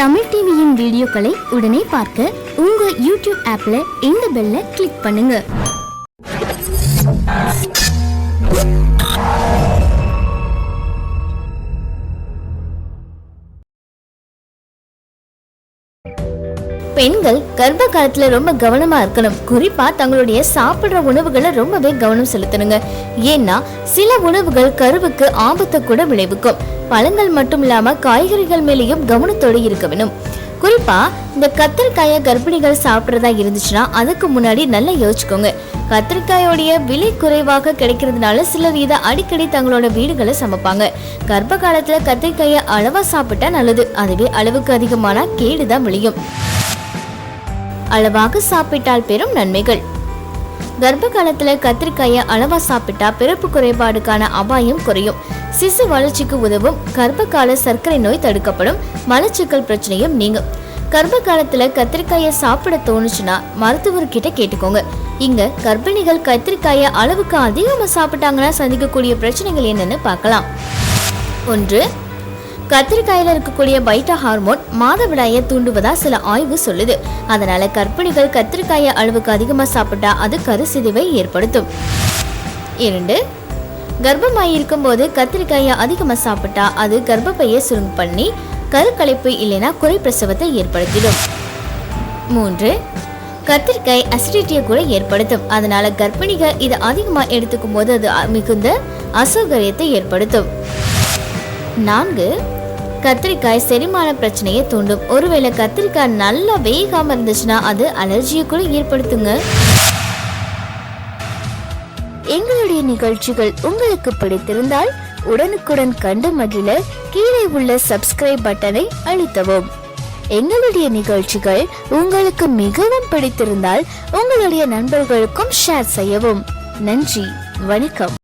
தமிழ் டிவியின் வீடியோக்களை உடனே பார்க்க உங்க யூடியூப் ஆப்ல இந்த பெல்ல கிளிக் பண்ணுங்க. பெண்கள் கர்ப்ப காலத்துல ரொம்ப கவனமா இருக்கணும். குறிப்பா தங்களுடைய சாப்பிடுற உணவுகளை ரொம்பவே கவனம் செலுத்தணுங்க. ஏன்னா சில உணவுகள் கருவுக்கு ஆபத்தை கூட விளைவிக்கும். பழங்கள் மட்டும் இல்லாம காய்கறிகள் மேலேயும் கவனத்தோடு இருக்க வேணும். குறிப்பா இந்த கத்திரிக்காயை கர்ப்பிணிகள் சாப்பிட்றதா இருந்துச்சுன்னா அதுக்கு முன்னாடி நல்லா யோசிச்சுக்கோங்க. கத்திரிக்காயோடைய விலை குறைவாக கிடைக்கிறதுனால சிலர் இதை அடிக்கடி தங்களோட வீடுகளை சமைப்பாங்க. கர்ப்ப காலத்துல கத்திரிக்காயை அளவா சாப்பிட்டா நல்லது. அதுவே அளவுக்கு அதிகமான கேடுதான் விளையும். அளவாக சாப்பிட்டால் பெரும் நன்மைகள். கர்ப்ப காலத்துல கத்திரிக்காயை அளவா சாப்பிட்டா பிறப்பு குறைபாடுக்கான அபாயம் குறையும். சிசு வளர்ச்சிக்கு உதவும். கர்ப்ப கால சர்க்கரை நோய் தடுக்கப்படும். மலச்சிக்கல் பிரச்சனையும் நீங்கும். கர்ப்ப காலத்துல கத்திரிக்காயை சாப்பிட தோணுச்சுன்னா மருத்துவர்கிட்ட கேட்டுக்கோங்க. இங்க கர்ப்பிணிகள் கத்திரிக்காயை அளவுக்கு அதிகமா சாப்பிட்டாங்கன்னா சந்திக்கக்கூடிய பிரச்சனைகள் என்னன்னு பார்க்கலாம். ஒன்று கத்திரிக்காயில இருக்கக்கூடிய பைட்டா ஹார்மோன் மாதவிடாயை தூண்டுவதா சில ஆய்வு சொல்லுது. அதனால கர்ப்பிணிகள் கத்திரிக்காயை அளவுக்கு அதிகமா சாப்பிட்டா அது கருசிதைவை ஏற்படுத்தும். இரண்டு கர்ப்பமாய் இருக்கும்போது கத்திரிக்காயை அதிகமா சாப்பிட்டா அது கர்ப்பப்பையை சுருங்க பண்ணி கருக்கலைப்பு இல்லைன்னா குறை பிரசவத்தை ஏற்படுத்திடும். மூன்று கத்திரிக்காய் அசிடிட்டியை கூட ஏற்படுத்தும். அதனால கர்ப்பிணிகள் இதை அதிகமாக எடுத்துக்கும் போது அது மிகுந்த அசௌகரியத்தை ஏற்படுத்தும். நான்கு கத்திரிக்காய் செரிமான பிரச்சனையை தூண்டும். ஒருவேளை கத்திரிக்காய் நல்லா வேகாம இருந்துச்சுன்னா அது அலர்ஜியை கூட ஏற்படுத்துங்க. எங்களுடைய நிகழ்ச்சிகள் உங்களுக்கு பிடித்திருந்தால் உடனுக்குடன் கண்டு மகிழ கீழே உள்ள சப்ஸ்கிரைப் பட்டனை அழுத்தவும். எங்களுடைய நிகழ்ச்சிகள் உங்களுக்கு மிகவும் பிடித்திருந்தால் உங்களுடைய நண்பர்களுக்கும் ஷேர் செய்யவும். நன்றி வணக்கம்.